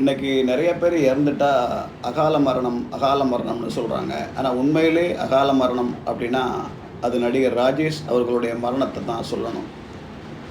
இன்னைக்கு நிறைய பேர் இறந்துட்டா அகால மரணம் அகால மரணம்னு சொல்கிறாங்க ஆனால் உண்மையிலே அகால மரணம் அப்படின்னா அது நடிகர் ராஜேஷ் அவர்களுடைய மரணத்தை தான் சொல்லணும்.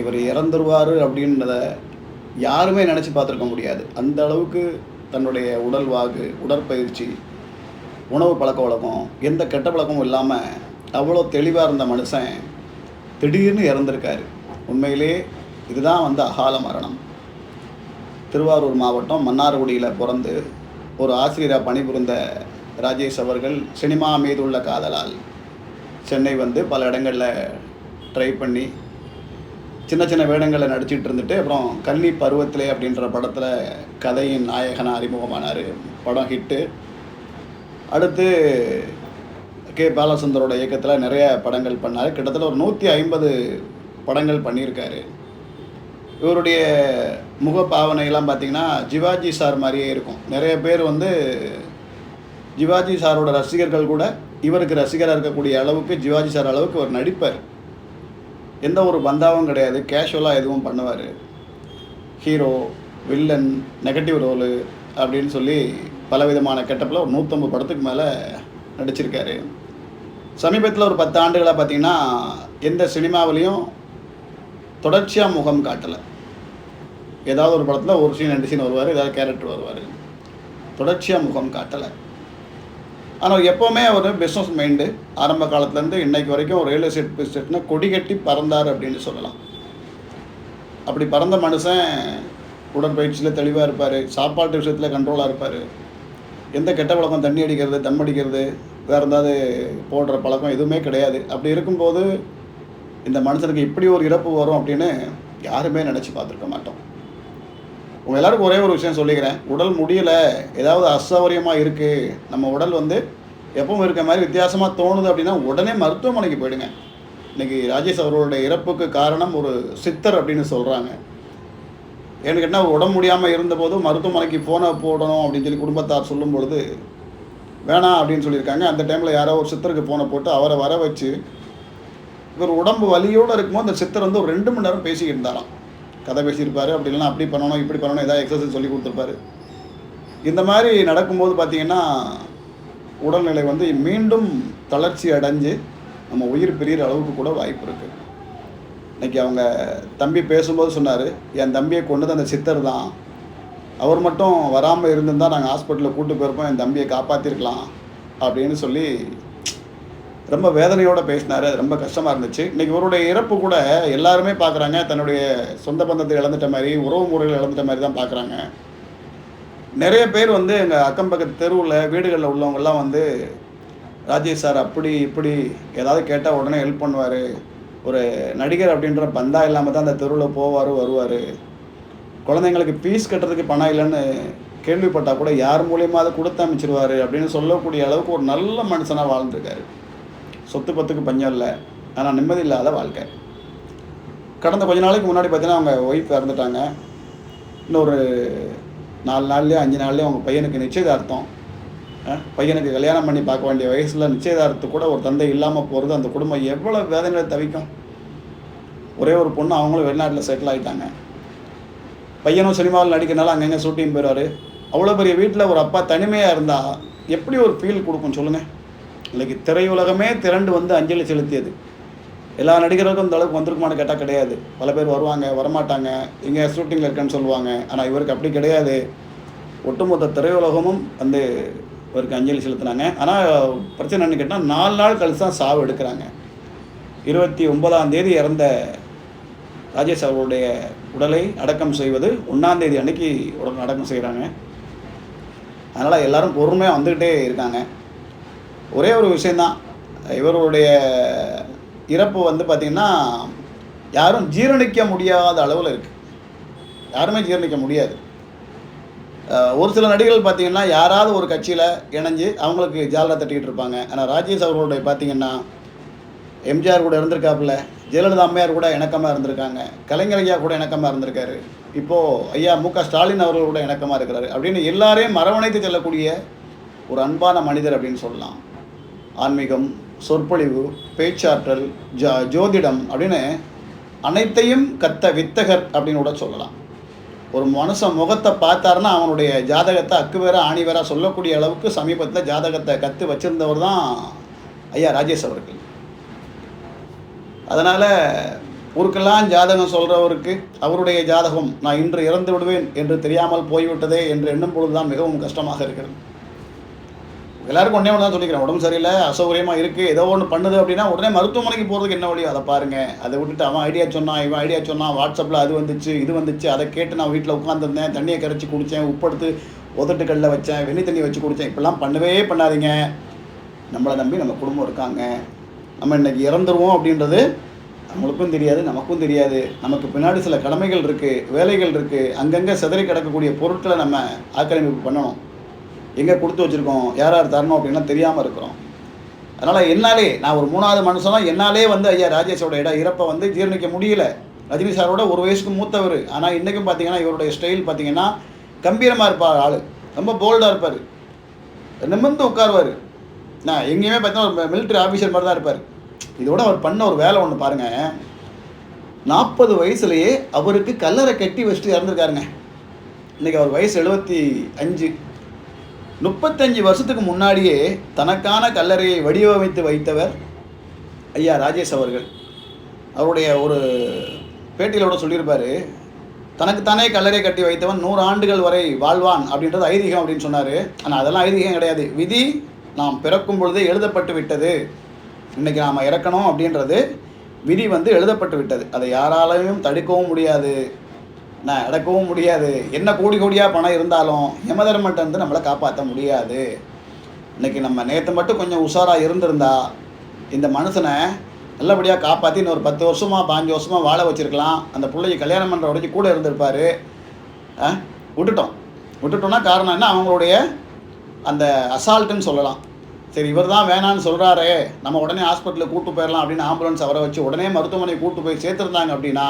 இவர் இறந்துருவார் அப்படின்றத யாருமே நினச்சி பார்த்துருக்க முடியாது. அந்த அளவுக்கு தன்னுடைய உடல் வாகு உடற்பயிற்சி உணவு பழக்க வழக்கம் எந்த கெட்ட பழக்கமும் இல்லாமல் அவ்வளோ தெளிவாக இருந்த மனுஷன் திடீர்னு இறந்துருக்காரு. உண்மையிலே இதுதான் வந்து அகால மரணம். திருவாரூர் மாவட்டம் மன்னார்குடியில் பிறந்து ஒரு ஆசிரியராக பணிபுரிந்த ராஜேஷ் அவர்கள் சினிமா மீது உள்ள காதலால் சென்னை வந்து பல இடங்களில் ட்ரை பண்ணி சின்ன சின்ன வேடங்களில் நடிச்சிட்டு இருந்துட்டு அப்புறம் கன்னி பருவத்திலே அப்படின்ற படத்தில் கதையின் நாயகனாக அறிமுகமானார். படம் ஹிட்டு அடுத்து கே. பாலசுந்தரோட இயக்கத்தில் நிறைய படங்கள் பண்ணார். கிட்டத்தட்ட ஒரு நூற்றி ஐம்பது படங்கள் பண்ணியிருக்காரு. இவருடைய முக பாவனையெல்லாம் பார்த்தீங்கன்னா ஜிவாஜி சார் மாதிரியே இருக்கும். நிறைய பேர் வந்து ஜிவாஜி சாரோட ரசிகர்கள் கூட இவருக்கு ரசிகராக இருக்கக்கூடிய அளவுக்கு ஜிவாஜி சார் அளவுக்கு அவர் நடிப்பார். எந்த ஒரு பந்தாவும் கிடையாது. கேஷுவலாக எதுவும் பண்ணுவார். ஹீரோ வில்லன் நெகட்டிவ் ரோலு அப்படின்னு சொல்லி பலவிதமான கெட்டப்பில் ஒரு நூற்றம்பது படத்துக்கு மேலே நடிச்சிருக்காரு. சமீபத்தில் ஒரு பத்து ஆண்டுகளாக பார்த்தீங்கன்னா எந்த சினிமாவிலையும் தொடர்ச்சியாக முகம் காட்டலை. ஏதாவது ஒரு படத்தில் ஒரு சீன் ரெண்டு சீன் வருவார் ஏதாவது கேரக்டர் வருவார். தொடர்ச்சியாக முகம் காட்டலை. ஆனால் எப்போவுமே அவர் பிஸ்னஸ் மைண்டு ஆரம்ப காலத்துலேருந்து இன்னைக்கு வரைக்கும் ஒரு ரியல் எஸ்டேட் பிஸ்னஸ்னா கொடி கட்டி பறந்தார் அப்படின்னு சொல்லலாம். அப்படி பறந்த மனுஷன் உடற்பயிற்சியில் தெளிவாக இருப்பார் சாப்பாட்டு விஷயத்தில் கண்ட்ரோலாக இருப்பார். எந்த கெட்ட பழக்கம் தண்ணி அடிக்கிறது தம் அடிக்கிறது வேறு ஏதாவது போடுற பழக்கம் எதுவுமே கிடையாது. அப்படி இருக்கும்போது இந்த மனுஷனுக்கு இப்படி ஒரு இறப்பு வரும் அப்படின்னு யாருமே நினச்சி பார்த்துருக்க மாட்டோம். உங்கள் எல்லாருக்கும் ஒரே ஒரு விஷயம் சொல்லிக்கிறேன். உடல் முடியலை ஏதாவது அசௌகரியமாக இருக்குது நம்ம உடல் வந்து எப்பவும் இருக்க மாதிரி வித்தியாசமாக தோணுது அப்படின்னா உடனே மருத்துவமனைக்கு போயிடுங்க. இன்றைக்கி ராஜேஷ் அவர்களுடைய இறப்புக்கு காரணம் ஒரு சித்தர் அப்படின்னு சொல்கிறாங்க எனக்கு என்ன உடம்பு முடியாமல் இருந்தபோது மருத்துவமனைக்கு ஃபோனை போடணும் அப்படின்னு சொல்லி குடும்பத்தார் சொல்லும் பொழுது வேணாம் அப்படின்னு சொல்லியிருக்காங்க. அந்த டைமில் யாரோ ஒரு சித்தருக்கு ஃபோனை போட்டு அவரை வர வச்சு இவர் உடம்பு வலியோடு இருக்கும்போது அந்த சித்தர் வந்து ஒரு ரெண்டு மணி நேரம் பேசிக்கிட்டு இருந்தாராம். கதை பேசியிருப்பார் அப்படி இல்லைனா அப்படி பண்ணணும் இப்படி பண்ணணும் ஏதாவது எக்ஸசைஸ் சொல்லி கொடுத்துருப்பாரு. இந்த மாதிரி நடக்கும்போது பார்த்தீங்கன்னா உடல்நிலை வந்து மீண்டும் தளர்ச்சி அடைஞ்சு நம்ம உயிர் பெரிய அளவுக்கு கூட வாய்ப்பு இருக்குது இன்றைக்கி அவங்க தம்பி பேசும்போது சொன்னார் என் தம்பியை கொண்டது அந்த சித்தர் தான். அவர் மட்டும் வராமல் இருந்திருந்தால் நாங்கள் ஹாஸ்பிட்டலில் கூப்பிட்டு போயிருப்போம் என் தம்பியை காப்பாற்றிருக்கலாம் அப்படின்னு சொல்லி ரொம்ப வேதனையோடு பேசினார். அது ரொம்ப கஷ்டமாக இருந்துச்சு. இன்றைக்கி இவருடைய இறப்பு கூட எல்லாருமே பார்க்குறாங்க தன்னுடைய சொந்த பந்தத்தை இழந்துட்ட மாதிரி உறவு முறைகள் இழந்துட்ட மாதிரி தான் பார்க்குறாங்க நிறைய பேர் வந்து எங்கள் அக்கம் பக்கத்து தெருவில் வீடுகளில் உள்ளவங்கெல்லாம் வந்து ராஜேஷ் சார் அப்படி இப்படி ஏதாவது கேட்டால் உடனே ஹெல்ப் பண்ணுவார். ஒரு நடிகர் அப்படின்ற பந்தா இல்லாமல் தான் அந்த தெருவில் போவார் வருவார். குழந்தைங்களுக்கு ஃபீஸ் கட்டுறதுக்கு பணம் இல்லைன்னு கேள்விப்பட்டால் கூட யார் மூலியமாக அதை கொடுத்து அமைச்சிருவார் அப்படின்னு சொல்லக்கூடிய அளவுக்கு ஒரு நல்ல மனுஷனாக வாழ்ந்துருக்காரு. சொத்து பத்துக்கு பஞ்சம் இல்லை. ஆனால் நிம்மதி இல்லாத வாழ்க்கை. கடந்த கொஞ்ச நாளைக்கு முன்னாடி பார்த்தீங்கன்னா அவங்க ஒய்ஃப் இறந்துட்டாங்க. இன்னொரு நாலு நாள்லேயோ அஞ்சு நாள்லேயோ அவங்க பையனுக்கு நிச்சயதார்த்தம். பையனுக்கு கல்யாணம் பண்ணி பார்க்க வேண்டிய வயசில் நிச்சயதார்த்து கூட ஒரு தந்தை இல்லாமல் போகிறது அந்த குடும்பம் எவ்வளோ வேதனையை தவிக்கும். ஒரே ஒரு பொண்ணு அவங்களும் வெளிநாட்டில் செட்டில் ஆகிட்டாங்க பையனும் சினிமாவில் நடிக்கிறனால அங்கங்கே ஷூட்டிங் போயிடுவார். அவ்வளோ பெரிய வீட்டில் ஒரு அப்பா தனிமையாக இருந்தால் எப்படி ஒரு ஃபீல் கொடுக்கும் சொல்லுங்கள் இன்றைக்கி திரையுலகமே திரண்டு வந்து அஞ்சலி செலுத்தியது. எல்லா நடிகர்களுக்கும் இந்த அளவுக்கு வந்திருக்குமான்னு கேட்டால் கிடையாது. பல பேர் வருவாங்க வரமாட்டாங்க இங்கே ஷூட்டிங்கில் இருக்கேன்னு சொல்லுவாங்க. ஆனால் இவருக்கு அப்படி கிடையாது. ஒட்டுமொத்த திரையுலகமும் வந்து இவருக்கு அஞ்சலி செலுத்தினாங்க. ஆனால் பிரச்சனை என்னன்னு கேட்டால் நாலு நாள் கழிச்சு தான் சாவு எடுக்கிறாங்க. இருபத்தி ஒன்பதாம் தேதி இறந்த ராஜேஷ் அவர்களுடைய உடலை அடக்கம் செய்வது ஒன்றாம் தேதி அன்னைக்கு உடல் அடக்கம் செய்கிறாங்க அதனால் எல்லாரும் பொறுமையாக வந்துக்கிட்டே இருக்காங்க. ஒரே ஒரு விஷயந்தான். இவருடைய இறப்பு வந்து பார்த்திங்கன்னா யாரும் ஜீரணிக்க முடியாத அளவில் இருக்குது யாருமே ஜீரணிக்க முடியாது. ஒரு சில நடிகர்கள் பார்த்திங்கன்னா யாராவது ஒரு கட்சியில் இணைஞ்சு அவங்களுக்கு ஜாலரா தட்டிக்கிட்டு இருப்பாங்க. ஆனால் ராஜேஷ் அவர்களுடைய பார்த்திங்கன்னா எம்ஜிஆர் கூட இருந்திருக்காப்புல ஜெயலலிதா அம்மையார் கூட இணக்கமாக இருந்திருக்காங்க. கலைஞர் ஐயா கூட இணக்கமாக இருந்திருக்காரு. இப்போது ஐயா மு க ஸ்டாலின் அவர்கள் கூட இணக்கமாக இருக்கிறாரு அப்படின்னு எல்லாரையும் மரவணைத்து செல்லக்கூடிய ஒரு அன்பான மனிதர் அப்படின்னு சொல்லலாம். ஆன்மீகம் சொற்பொழிவு பேச்சாற்றல் ஜா ஜோதிடம் அப்படின்னு அனைத்தையும் கத்த வித்தகர் அப்படின்னு கூட சொல்லலாம். ஒரு மனுஷன் முகத்தை பார்த்தாருன்னா அவனுடைய ஜாதகத்தை அக்கு வேற ஆணி வேற சொல்லக்கூடிய அளவுக்கு சமீபத்தில் ஜாதகத்தை கற்று வச்சுருந்தவர் தான் ஐயா ராஜேஷ் அவர்கள். அதனால் ஊருக்கெல்லாம் ஜாதகம் சொல்கிறவருக்கு அவருடைய ஜாதகம் நான் இன்று இறந்து விடுவேன் என்று தெரியாமல் போய்விட்டதே என்று எண்ணும் பொழுது தான் மிகவும் கஷ்டமாக இருக்கிறது. எல்லாருக்கும் ஒன்றே ஒன்று தான் சொல்லிக்கிறேன். உடம்பு சரியில்லை அசௌகரியமாக இருக்குது ஏதோ ஒன்று பண்ணுது அப்படின்னா உடனே மருத்துவமனைக்கு போகிறதுக்கு என்ன வழியோ அதை பாருங்கள் அதை விட்டுட்டு அவன் ஐடியா சொன்னான் இவன் ஐடியா சொன்னான் வாட்ஸ்அப்பில் அது வந்துச்சு இது வந்துச்சு அதை கேட்டு நான் வீட்டில் உட்காந்துருந்தேன் தண்ணியை கரைச்சி குடித்தேன் உப்படுத்து ஒதட்டுக்கல்ல வச்சேன் வெண்ணி தண்ணி வச்சு குடித்தேன் இப்படிலாம் பண்ணவே பண்ணாதீங்க. நம்மளை நம்பி நம்ம குடும்பம் இருக்காங்க. நம்ம இன்னைக்கு இறந்துருவோம் அப்படின்றது நம்மளுக்கும் தெரியாது நமக்கும் தெரியாது. நமக்கு பின்னாடி சில கடமைகள் இருக்குது வேலைகள் இருக்குது அங்கங்கே சிதறி கிடக்கக்கூடிய பொருட்களை நம்ம ஆக்கிரமிப்பு பண்ணணும். எங்கே கொடுத்து வச்சுருக்கோம்? யார் யார் தரணும் அப்படின்னா தெரியாமல் இருக்கிறோம். அதனால் என்னாலே நான் ஒரு மூணாவது மனுஷனா என்னாலே வந்து ஐயா ராஜேஷோட இட இறப்பை வந்து ஜீரணிக்க முடியல. ரஜினி சாரோட ஒரு வயசுக்கு மூத்தவர். ஆனால் இன்றைக்கும் பார்த்தீங்கன்னா இவருடைய ஸ்டைல் பார்த்தீங்கன்னா கம்பீரமாக இருப்பார் ஆள். ரொம்ப போல்டாக இருப்பார். நிமிர்ந்து உட்காருவார். நான் எங்கேயுமே பார்த்தீங்கன்னா ஒரு மிலிட்ரி ஆஃபீஸர் மாதிரி தான் இருப்பார். இதோட அவர் பண்ண ஒரு வேலை ஒன்று பாருங்கள் நாற்பது வயசுலேயே அவருக்கு கல்லறை கட்டி வச்சுட்டு இறந்துருக்காருங்க. இன்றைக்கி அவர் வயசு எழுபத்தி அஞ்சு. முப்பத்தஞ்சு வருஷத்துக்கு முன்னாடியே தனக்கான கல்லறையை வடிவமைத்து வைத்தவர் ஐயா ராஜேஷ் அவர்கள். அவருடைய ஒரு பேட்டியிலோட சொல்லியிருப்பார் தனக்குத்தானே கல்லறை கட்டி வைத்தவன் நூறு ஆண்டுகள் வரை வாழ்வான் அப்படின்றது ஐதீகம் அப்படின்னு சொன்னார். ஆனால் அதெல்லாம் ஐதீகம் கிடையாது. விதி நாம் பிறக்கும் பொழுதே எழுதப்பட்டு விட்டது. இன்றைக்கி நாம் இறக்கணும் அப்படின்றது விதி வந்து எழுதப்பட்டு விட்டது. அதை யாராலையும் தடுக்கவும் முடியாது. நான் நடக்கவும் முடியாது. என்ன கோடி கோடியாக பணம் இருந்தாலும் யமதர்மன்ட்ட வந்து நம்மளை காப்பாற்ற முடியாது. இன்றைக்கி நம்ம நேற்று மட்டும் கொஞ்சம் உஷாராக இருந்திருந்தா இந்த மனுஷனை நல்லபடியாக காப்பாற்றி இன்னொரு பத்து வருஷமாக பாஞ்சு வருஷமாக வாழ வச்சிருக்கலாம். அந்த பிள்ளைக்கு கல்யாணம் பண்ணுற வரைக்கும் கூட இருந்திருப்பார். ஆ விட்டுட்டோம். விட்டுட்டோம்னா காரணம் என்ன? அவங்களுடைய அந்த அசால்ட்டுன்னு சொல்லலாம். சரி இவர் தான் வேணான்னு சொல்கிறாரே நம்ம உடனே ஹாஸ்பிட்டலுக்கு கூட்டு போயிடலாம் அப்படின்னு ஆம்புலன்ஸ் அவரை வச்சு உடனே மருத்துவமனை கூப்பிட்டு போய் சேர்த்துருந்தாங்க அப்படின்னா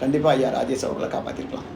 கண்டிப்பாக ஐயா ராஜேஷ் அவர்களை காப்பாற்றிருக்கலாம்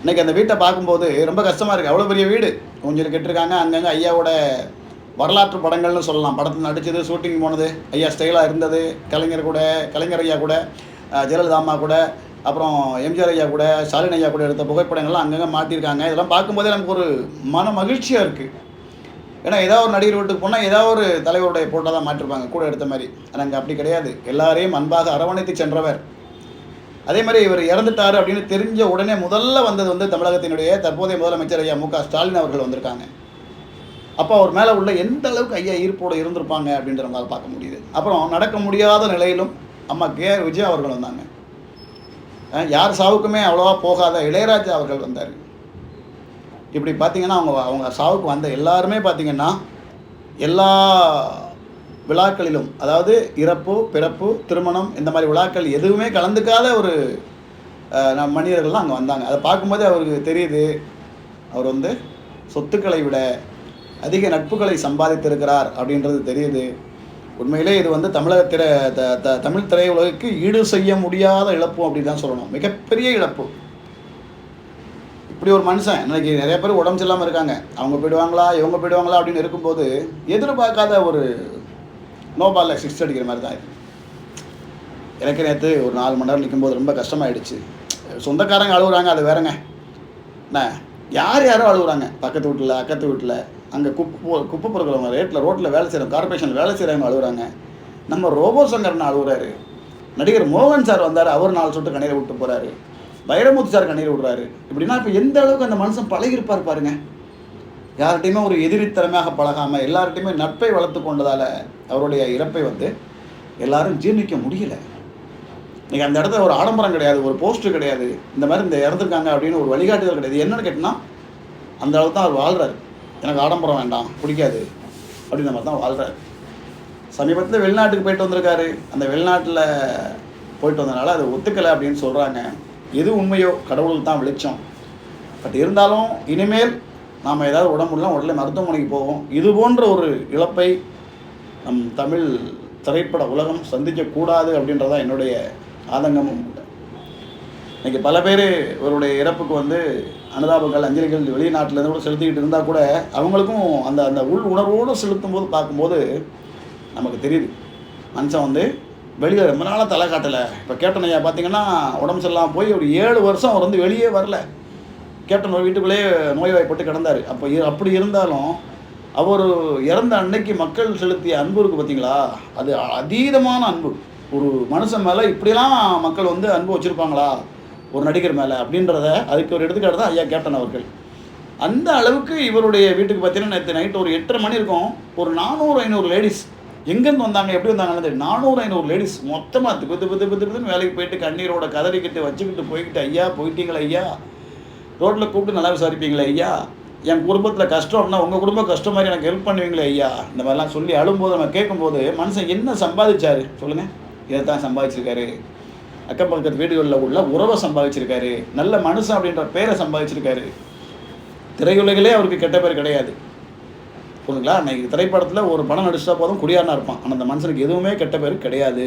இன்னைக்கு அந்த வீட்டை பார்க்கும்போது ரொம்ப கஷ்டமாக இருக்குது அவ்வளோ பெரிய வீடு. கொஞ்சம் கெட்டிருக்காங்க. அங்கங்கே ஐயாவோட வரலாற்று படங்கள்னு சொல்லலாம். படத்தில் நடிச்சது ஷூட்டிங் போனது. ஐயா ஸ்டைலாக இருந்தது. கலைஞர் கூட கலைஞர் ஐயா கூட ஜெயலலிதா அம்மா கூட அப்புறம் எம்ஜிஆர் ஐயா கூட ஸ்டாலின் ஐயா கூட எடுத்த புகைப்படங்கள்லாம் அங்கங்கே மாட்டியிருக்காங்க. இதெல்லாம் பார்க்கும்போதே நமக்கு ஒரு மன மகிழ்ச்சியாக இருக்குது ஏன்னா ஏதாவது ஒரு நடிகர் வீட்டுக்கு போனால் ஏதாவது ஒரு தலைவருடைய போட்டோ தான் மாட்டிருப்பாங்க. கூட எடுத்த மாதிரி. ஆனால் அங்கே அப்படி கிடையாது. எல்லாரையும் அன்பாக அரவணைத்து சென்றவர் அதே மாதிரி இவர் இறந்துட்டாரு அப்படின்னு தெரிஞ்ச உடனே முதல்ல வந்தது வந்து தமிழகத்தினுடைய தற்போதைய முதலமைச்சர் ஐயா மு க ஸ்டாலின் அவர்கள் வந்திருக்காங்க. அப்போ அவர் மேலே உள்ள எந்த அளவுக்கு ஐயா ஈர்ப்போடு இருந்திருப்பாங்க அப்படின்ற நம்மளால் பார்க்க முடியுது. அப்புறம் நடக்க முடியாத நிலையிலும் அம்மா கே ஆர் அவர்கள் வந்தாங்க. யார் சாவுக்குமே அவ்வளோவா போகாத இளையராஜா அவர்கள் வந்தார். இப்படி பார்த்தீங்கன்னா அவங்க அவங்க சாவுக்கு வந்த எல்லாருமே பார்த்தீங்கன்னா எல்லா விழாக்களிலும் அதாவது இறப்பு பிறப்பு திருமணம் இந்த மாதிரி விழாக்கள் எதுவுமே கலந்துக்காத ஒரு நம் மனிதர்கள்லாம் அங்கே வந்தாங்க. அதை பார்க்கும்போது அவருக்கு தெரியுது. அவர் வந்து சொத்துக்களை விட அதிக நட்புகளை சம்பாதித்திருக்கிறார் அப்படின்றது தெரியுது. உண்மையிலே இது வந்து தமிழக திரை த த தமிழ் திரையுலகுக்கு ஈடு செய்ய முடியாத இழப்பு அப்படின்னு தான் சொல்லணும். மிகப்பெரிய இழப்பு. இப்படி ஒரு மனுஷன் இன்னைக்கு நிறைய பேர் உடம்பு சரியில்லாமல் இருக்காங்க. அவங்க போயிடுவாங்களா இவங்க போயிடுவாங்களா அப்படின்னு இருக்கும்போது எதிர்பார்க்காத ஒரு நோ பாலில் சிக்ஸ் அடிக்கிற மாதிரி தான் எனக்கு நேற்று ஒரு நாலு மணி நேரம் நிற்கும்போது ரொம்ப கஷ்டமாயிடுச்சு. சொந்தக்காரங்க அழுகுறாங்க அது வேறங்க. என்ன? யார் யாரோ அழுகுறாங்க பக்கத்து வீட்டில் அக்கத்து வீட்டில் அங்கே குப்பை குப்பை பொறுக்கிறவங்க ரேட்டில் ரோட்டில் வேலை செய்கிறவங்க கார்பரேஷனில் வேலை செய்கிறவங்க அழுகுறாங்க நம்ம ரோபோ சங்கர்னு அழுகுறாரு நடிகர் மோகன் சார் வந்தார் அவர் நாலு சொட்டு கண்ணீரை விட்டு போகிறாரு வைரமுத்து சார் கண்ணீர் விடுறாரு. இப்படின்னா இப்போ எந்த அளவுக்கு அந்த மனுஷன் பழகிருப்பார் பாருங்கள் யார்கிட்டையுமே ஒரு எதிரித்தனமாக பழகாமல் எல்லார்கிட்டையுமே நட்பை வளர்த்து கொண்டதால் அவருடைய இறப்பை வந்து எல்லாரும் ஜீர்ணிக்க முடியல. நீங்கள் அந்த இடத்துல ஒரு ஆடம்பரம் கிடையாது ஒரு போஸ்டர் கிடையாது. இந்த மாதிரி இந்த இறந்துருக்காங்க அப்படின்னு ஒரு வழிகாட்டுதல் கிடையாது. என்னென்னு கேட்டினா அந்த அளவுக்கு தான் அவர் வாழ்கிறார் எனக்கு ஆடம்பரம் வேண்டாம் பிடிக்காது அப்படின்ற மாதிரி தான் வாழ்கிறார் சமீபத்தில் வெளிநாட்டுக்கு போயிட்டு வந்திருக்காரு. அந்த வெளிநாட்டில் போயிட்டு வந்தனால அதை ஒத்துக்கலை அப்படின்னு சொல்கிறாங்க எது உண்மையோ கடவுளுக்கு தான் வெளிச்சம். பட் இருந்தாலும் இனிமேல் நாம் ஏதாவது உடம்புலாம் உடனே மருத்துவமனைக்கு போவோம். இது போன்ற ஒரு இழப்பை நம் தமிழ் திரைப்பட உலகம் சந்திக்கக்கூடாது அப்படின்றதான் என்னுடைய ஆதங்கமும் கூட. இன்றைக்கி பல பேர் இவருடைய இறப்புக்கு வந்து அனுதாபங்கள் அஞ்சலிகள் வெளிநாட்டிலேருந்து கூட செலுத்திக்கிட்டு இருந்தால் கூட அவங்களுக்கும் அந்த அந்த உள் உணர்வோடு செலுத்தும் போது பார்க்கும்போது நமக்கு தெரியுது. மனுஷன் வந்து வெளியில் ரொம்ப நாளாக தலை காட்டலை. இப்போ கேட்டனையா பார்த்தீங்கன்னா உடம்பு சரியில்லாமல் போய் ஒரு ஏழு வருஷம் அவர் வந்து வெளியே வரல. கேப்டன் வீட்டுக்குள்ளேயே நோய்வாய்ப்பட்டு கிடந்தார். அப்போ அப்படி இருந்தாலும் அவர் இறந்த அன்னைக்கு மக்கள் செலுத்திய அன்பு இருக்குது பார்த்தீங்களா அது அதீதமான அன்பு. ஒரு மனுஷன் மேலே இப்படிலாம் மக்கள் வந்து அன்பு வச்சுருப்பாங்களா? ஒரு நடிகர் மேலே அப்படின்றத அதுக்கு ஒரு எடுத்துக்காட்டு தான் ஐயா கேப்டன் அவர்கள். அந்த அளவுக்கு இவருடைய வீட்டுக்கு பார்த்தீங்கன்னா நேற்று நைட்டு ஒரு எட்டரை மணி இருக்கும். ஒரு நானூறு ஐநூறு லேடிஸ் எங்கேருந்து வந்தாங்க எப்படி வந்தாங்கன்னு தெரியும் நானூறு ஐநூறு லேடிஸ் மொத்தமாக பத்து பத்து பத்து பத்துன்னு வேலைக்கு போயிட்டு கண்ணீரோட கதறிக்கிட்டு வச்சுக்கிட்டு போய்கிட்டு ஐயா போயிட்டீங்களா ஐயா. ரோட்டில் கூப்பிட்டு நல்லா விசாரிப்பீங்களே ஐயா? என் குடும்பத்தில் கஷ்டம்னா உங்கள் குடும்பம் கஷ்டம் மாதிரி எனக்கு ஹெல்ப் பண்ணுவீங்களே ஐயா? இந்த மாதிரிலாம் சொல்லி அழும்போது நம்ம கேட்கும்போது மனுஷன் என்ன சம்பாதிச்சாரு? சொல்லுங்கள் இதை தான் சம்பாதிச்சிருக்காரு. அக்கம் பக்கத்து வீடுகளில் உள்ள உறவை சம்பாதிச்சிருக்காரு. நல்ல மனுஷன் அப்படின்ற பேரை சம்பாதிச்சிருக்காரு. திரையுலகிலே அவருக்கு கெட்ட பேர் கிடையாது. பொண்ணுங்களா அன்னைக்கு திரைப்படத்தில் ஒரு படம் நடிச்சா போதும் குடியானா இருப்பான். ஆனால் அந்த மனுஷனுக்கு எதுவுமே கெட்ட பேர் கிடையாது.